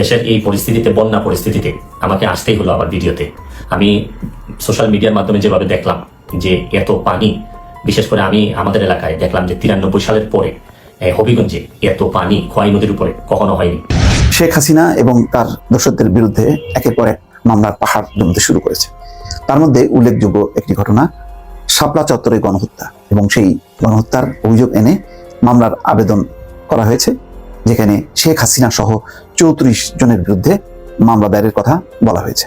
দেশের এই পরিস্থিতিতে, বন্যা পরিস্থিতিতে আমাকে আসতেই হলো আবার ভিডিওতে। আমি সোশ্যাল মিডিয়ার মাধ্যমে যেভাবে দেখলাম যে এত পানি, বিশেষ করে আমি আমাদের এলাকায় দেখলাম যে তিরানব্বই সালের পরে হবিগঞ্জে এত পানি খোয়াই নদীর উপরে কখনো হয়নি। শেখ হাসিনা এবং তার দর্শকদের বিরুদ্ধে একের পর এক মামলার পাহাড় জমতে শুরু করেছে। তার মধ্যে উল্লেখযোগ্য একটি ঘটনা, শাপলা চত্বরে গণহত্যা এবং সেই গণহত্যার অভিযোগ এনে মামলার আবেদন করা হয়েছে। যেখানে শেখ হাসিনা সহ চৌত্রিশ জনের বিরুদ্ধে মামলা দায়েরের কথা বলা হয়েছে।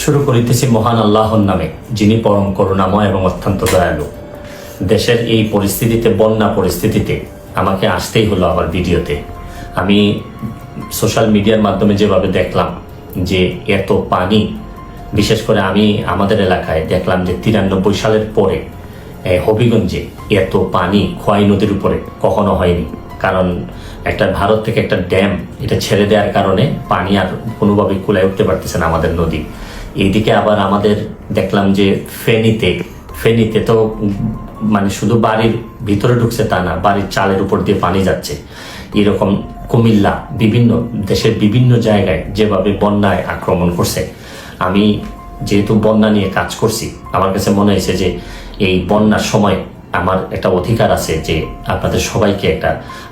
শুরু করিতেছি মহান আল্লাহর নামে, যিনি পরম করুণাময় এবং অত্যন্ত দয়ালু। দেশের এই পরিস্থিতিতে, বন্যা পরিস্থিতিতে আমাকে আসতেই হলো আমার ভিডিওতে। আমি সোশ্যাল মিডিয়ার মাধ্যমে যেভাবে দেখলাম যে এত পানি, বিশেষ করে আমি আমাদের এলাকায় দেখলাম যে তিরানব্বই সালের পরে হবিগঞ্জে এত পানি খোয়াই নদীর উপরে কখনো হয়নি। কারণ একটা ভারত থেকে একটা ড্যাম, এটা ছেড়ে দেওয়ার কারণে পানি আর কোনোভাবেই কুলায় উঠতে পারতেছে না আমাদের নদী। এইদিকে আবার আমাদের দেখলাম যে ফেনীতে ফেনীতে তো মানে শুধু বাড়ির ভিতরে ঢুকছে তা না, বাড়ির চালের উপর দিয়ে পানি যাচ্ছে। এরকম কুমিল্লা, বিভিন্ন দেশের বিভিন্ন জায়গায় যেভাবে বন্যায় আক্রমণ করছে। আমি যেহেতু বন্যা নিয়ে কাজ করছি, আমার কাছে মনে হয়েছে যে এই বন্যার সময় আমার একটা অধিকার আছে যে আপনাদের সবাইকে একটা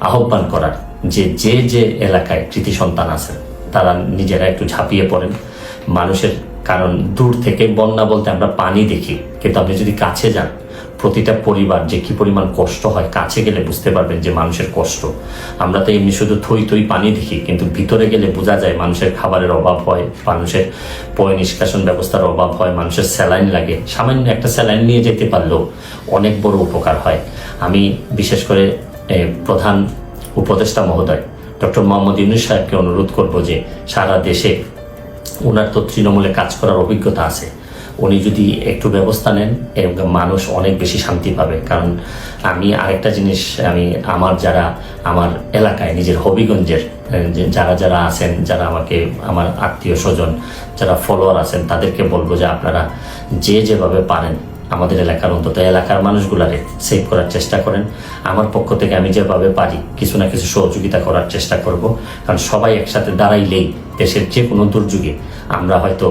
আহ্বান করার, যে যে যে এলাকায় কৃতি সন্তান আছেন তারা নিজেরা একটু ঝাঁপিয়ে পড়েন। মানুষের, কারণ দূর থেকে বন্যা বলতে আমরা পানি দেখি, কিন্তু আপনি যদি কাছে যান, প্রতিটা পরিবার যে কি পরিমাণ কষ্ট হয়, কাছে গেলে বুঝতে পারবেন যে মানুষের কষ্ট। আমরা তো এমনি শুধু থই থই পানি দেখি, কিন্তু ভিতরে গেলে বোঝা যায় মানুষের খাবারের অভাব হয়, মানুষের পয় নিষ্কাশন ব্যবস্থার অভাব হয়, মানুষের স্যালাইন লাগে। সামান্য একটা স্যালাইন নিয়ে যেতে পারলেও অনেক বড় উপকার হয়। আমি বিশেষ করে প্রধান উপদেষ্টা মহোদয় ডক্টর মোহাম্মদ ইউনুস সাহেবকে অনুরোধ করব যে সারা দেশে ওনার তো তৃণমূলে কাজ করার অভিজ্ঞতা আছে। উনি যদি একটু ব্যবস্থা নেন এবং মানুষ অনেক বেশি শান্তি পাবে। কারণ আমি আরেকটা জিনিস, আমি আমার যারা, আমার এলাকায়, নিজের হবিগঞ্জের যারা যারা আছেন, যারা আমাকে, আমার আত্মীয় স্বজন, যারা ফলোয়ার আছেন, তাদেরকে বলব যে আপনারা যে যেভাবে পারেন আমাদের এলাকার অন্তত এলাকার মানুষগুলারে সেভ করার চেষ্টা করেন। আমার পক্ষ থেকে আমি যেভাবে পারি কিছু না কিছু সহযোগিতা করার চেষ্টা করব। কারণ সবাই একসাথে দাঁড়াইলেই দেশের যে কোনো দুর্যোগে আমরা হয়তো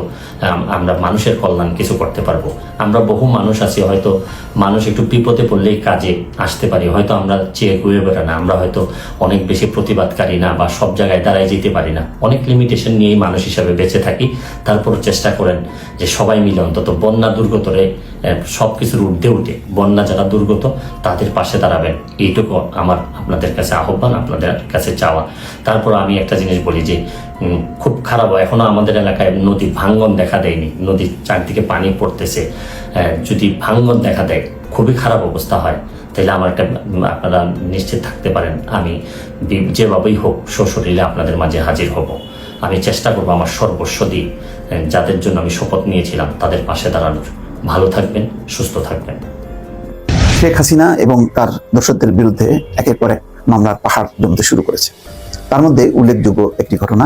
আমরা মানুষের কল্যাণ কিছু করতে পারব। আমরা বহু মানুষ আছি, হয়তো মানুষ একটু বিপদে পড়লেই কাজে আসতে পারি। হয়তো আমরা চেয়ে ঘুরে বেড়া না, আমরা হয়তো অনেক বেশি প্রতিবাদকারী না বা সব জায়গায় দাঁড়ায় যেতে পারি না। অনেক লিমিটেশন নিয়েই মানুষ হিসাবে বেঁচে থাকি। তারপর চেষ্টা করেন যে সবাই মিলে অন্তত বন্যা দুর্গতরে সব কিছুর ঊর্ধ্বে উঠে বন্যা যারা দুর্গত, তাদের পাশে দাঁড়াবেন। এইটুকু আমার আপনাদের কাছে আহ্বান, আপনাদের কাছে চাওয়া। তারপর আমি একটা জিনিস বলি যে খুব খারাপ এখনও আমাদের এলাকায় নদী ভাঙ্গন দেখা দেয়নি। নদীর চারদিকে পানি পড়তেছে। যদি ভাঙ্গন দেখা দেয়, খুবই খারাপ অবস্থা হয়। তাহলে আমার একটা আপনারা নিশ্চিত থাকতে পারেন। আমি যেভাবেই হোক সশরীরে আপনাদের মাঝে হাজির হব। আমি চেষ্টা করব আমার সর্বস্ব দিয়ে যাদের জন্য আমি শপথ নিয়েছিলাম, তাদের পাশে দাঁড়ানোর। ভালো থাকবেন, সুস্থ থাকবেন। শেখ হাসিনা এবং তার দর্শকদের বিরুদ্ধে একের পর এক মামলার পাহাড় জমতে শুরু করেছে। তার মধ্যে উল্লেখযোগ্য একটি ঘটনা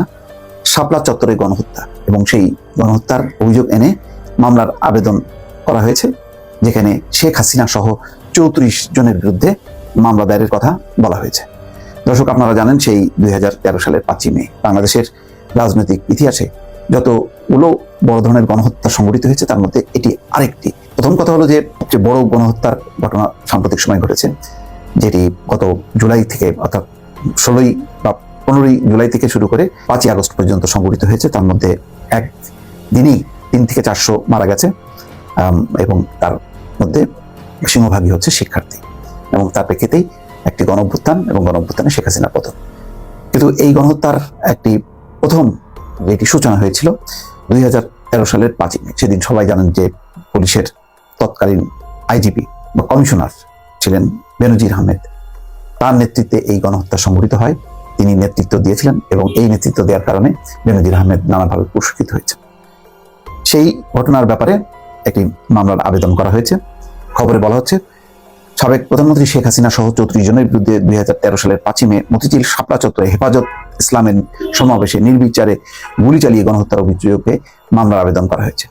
শাপলা চত্বরে গণহত্যা এবং সেই গণহত্যার অভিযোগ এনে মামলার আবেদন করা হয়েছে, যেখানে শেখ হাসিনা সহ চৌত্রিশ জনের বিরুদ্ধে মামলা দায়েরের কথা বলা হয়েছে। দর্শক, আপনারা জানেন সেই দুই হাজার তেরো সালের পাঁচই মে বাংলাদেশের রাজনৈতিক ইতিহাসে যতগুলো বড় ধরনের গণহত্যা সংঘটিত হয়েছে, তার মধ্যে এটি আরেকটি। প্রথম কথা হলো যে, সবচেয়ে বড় গণহত্যার ঘটনা সাম্প্রতিক সময় ঘটেছে, যেটি গত জুলাই থেকে অর্থাৎ ষোলোই বা পনেরোই জুলাই থেকে শুরু করে পাঁচই আগস্ট পর্যন্ত সংঘটিত হয়েছে। তার মধ্যে এক দিনেই তিন থেকে চারশো মারা গেছে এবং তার মধ্যে সিংহভাগই হচ্ছে শিক্ষার্থী এবং তার প্রেক্ষিতেই একটি গণঅভ্যুত্থান এবং গণঅভ্যুত্থানে শেখ হাসিনা পতন। কিন্তু এই গণহত্যার একটি প্রথম যেটি সূচনা হয়েছিল দুই হাজার তেরো সালের পাঁচই মে। সেদিন সবাই জানেন যে পুলিশের তৎকালীন আইজিপি বা কমিশনার ছিলেন বেনজির আহমেদ। তার নেতৃত্বে এই গণহত্যা সংঘটিত হয়। তিনি নেতৃত্ব দিয়েছিলেন এবং এই নেতৃত্ব দেওয়ার কারণে বেনজির আহমেদ নানাভাবে পুরস্কৃত হয়েছে সেই ঘটনার ব্যাপারে একটি মামলার আবেদন করা হয়েছে। খবরে বলা হচ্ছে, সাবেক প্রধানমন্ত্রী শেখ হাসিনা সহ চৌত্রিশ জনের বিরুদ্ধে দুই হাজার তেরো সালের পাঁচই মে মতিঝিল শাপলা চত্বরে হেফাজত ইসলামের সমাবেশে নির্বিচারে গুলি চালিয়ে গণহত্যার অভিযোগে মামলার আবেদন করা হয়েছে।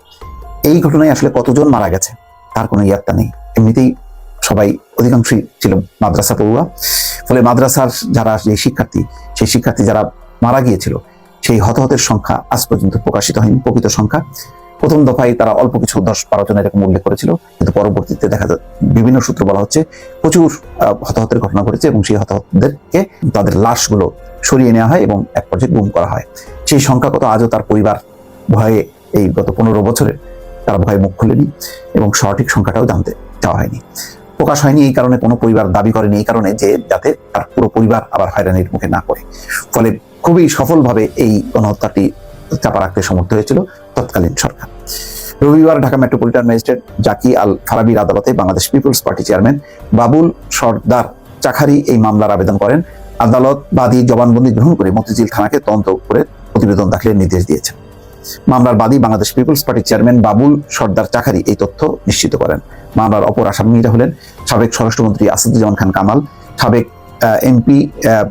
এই ঘটনায় আসলে কতজন মারা গেছে, তার কোনো ইয়াত্তা নেই। এমনিতেই সবাই অধিকাংশই ছিল মাদ্রাসা পড়ুয়া। ফলে মাদ্রাসার যারা যে শিক্ষার্থী, সেই শিক্ষার্থী যারা মারা গিয়েছিল, সেই হতাহতের সংখ্যা আজ পর্যন্ত প্রকাশিত হয়নি, প্রকৃত সংখ্যা। প্রথম দফায় তারা অল্প কিছু দশ বারো জন এরকম উল্লেখ করেছিল, কিন্তু পরবর্তীতে দেখা যায়, বিভিন্ন সূত্র বলা হচ্ছে প্রচুর হতাহতের ঘটনা ঘটেছে এবং সেই হতাহতদেরকে তাদের লাশগুলো সরিয়ে নেওয়া হয় এবং এক পর্যায়ে গুম করা হয়। সেই সংখ্যা কত আজও তার পরিবার ভয়ে এই গত পনেরো বছরে তারা ভয়ে মুখ খুলেনি এবং সঠিক সংখ্যাটাও জানতে চাওয়া হয়নি। প্রকাশ হয়নি, এই কারণে কোনো পরিবার দাবি করেনি, এই কারণে যে যাতে তার পুরো পরিবার আবার হয়রানির মুখে না পড়ে। ফলে খুবই সফলভাবে এই গণহত্যাটি চাপা রাখতে সমর্থ হয়েছিল তৎকালীন সরকার। রবিবার ঢাকা মেট্রোপলিটন ম্যাজিস্ট্রেট জাকি আল ফারাবির আদালতে Bangladesh people's party chairman Babul Sardar Chakhari এই মামলার আবেদন করেন। আদালত বাদী জবানবন্দি গ্রহণ করে মতিঝিল থানাকে তদন্ত করে প্রতিবেদন দাখিলের নির্দেশ দিয়েছেন। মামলার বাদী বাংলাদেশ পিপলস পার্টির চেয়ারম্যান বাবুল সর্দার চাকারি এই তথ্য নিশ্চিত করেন। মামলার অপর আসামিরা হলেন সাবেক স্বরাষ্ট্রমন্ত্রী আসাদুজ্জামান খান কামাল, সাবেক এমপি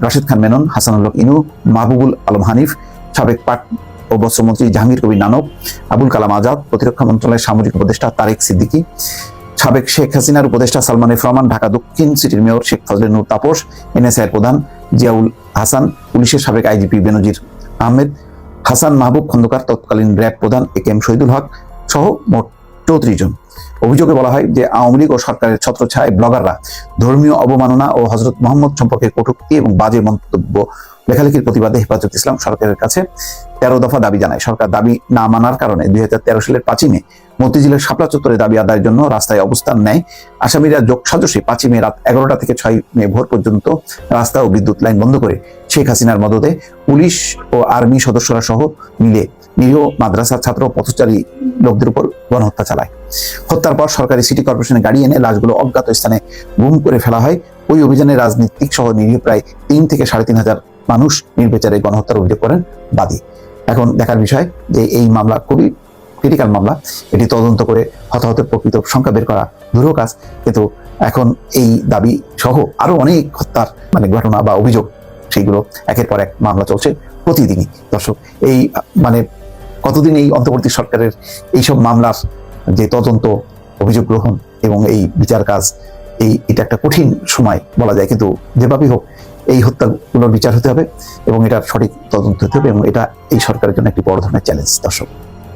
রাশেদ খান মেনন হাসানুল হক ইনু, মাহবুবুল আলম হানিফ, সাবেক পাট ও বস্ত্রমন্ত্রী জাহাঙ্গীর কবির নানক, আবুল কালাম আজাদ, প্রতিরক্ষা মন্ত্রণালয়ের সামরিক উপদেষ্টা তারেক সিদ্দিকী, সাবেক শেখ হাসিনার উপদেষ্টা সালমান এফ রহমান, ঢাকা দক্ষিণ সিটির মেয়র শেখ ফজলে নূর তাপস এনএসআই প্রধান জিয়াউল হাসান, পুলিশের সাবেক আইজিপি বেনজির আহমেদ হাসান মাহবুব খন্দকার তৎকালীন র্যাব প্রধান এ কে এম শহীদুল হক সহ মোট চৌত্রিশ জন। অভিযোগে বলা হয় যে আওয়ামী লীগ ও সরকারের ছত্রছায় ব্লগাররা ধর্মীয় অবমাননা ও হজরত মোহাম্মদ সম্পর্কে কটূক্তি এবং বাজে মন্তব্য, লেখালেখির প্রতিবাদে হেফাজত ইসলাম সরকারের কাছে তেরো দফা দাবি জানায়। সরকার দাবি না মানার কারণে দুই হাজার তেরো সালের পাঁচই মে মতিঝিলের শাপলা চত্বরে দাবি আদায়ের জন্য রাস্তায় অবস্থান নেয় আসামিরা যোগ সাজসে পাঁচই মে রাত এগারোটা থেকে ছয় মে ভোর পর্যন্ত রাস্তা ও বিদ্যুৎ লাইন বন্ধ করে শেখ হাসিনার মদতে পুলিশ ও আর্মি সদস্যরা সহ মিলে নিরীহ মাদ্রাসার ছাত্র পথচারী লোকদের উপর গণহত্যা চালায়। হত্যার পর সরকারি সিটি কর্পোরেশনের গাড়ি এনে লাশগুলো অজ্ঞাত স্থানে গুম করে ফেলা হয়। ওই অভিযানে রাজনীতিক সহ নিরীহ প্রায় তিন থেকে সাড়ে তিন হাজার মানুষ নির্বিচারে গণহত্যার অভিযোগ করেন বাদী। এখন দেখার বিষয় যে এই মামলা খুবই ক্রিটিক্যাল মামলা। এটি তদন্ত করে হতাহতের প্রকৃত সংখ্যা বের করা দূরও কাজ। কিন্তু এখন এই দাবি সহ আরও অনেক হত্যার মানে ঘটনা বা অভিযোগ, সেইগুলো একের পর এক মামলা চলছে প্রতিদিনই। দর্শক, এই মানে কতদিন এই অন্তর্বর্তী সরকারের এইসব মামলার যে তদন্ত, অভিযোগ গ্রহণ এবং এই বিচার কাজ, এই, এটা একটা কঠিন সময় বলা যায়। কিন্তু যেভাবেই হোক, এই হত্যাগুলোর বিচার হতে হবে এবং এটার সঠিক তদন্ত হতে হবে এবং এটা এই সরকারের জন্য একটি বড় ধরনের চ্যালেঞ্জ দর্শক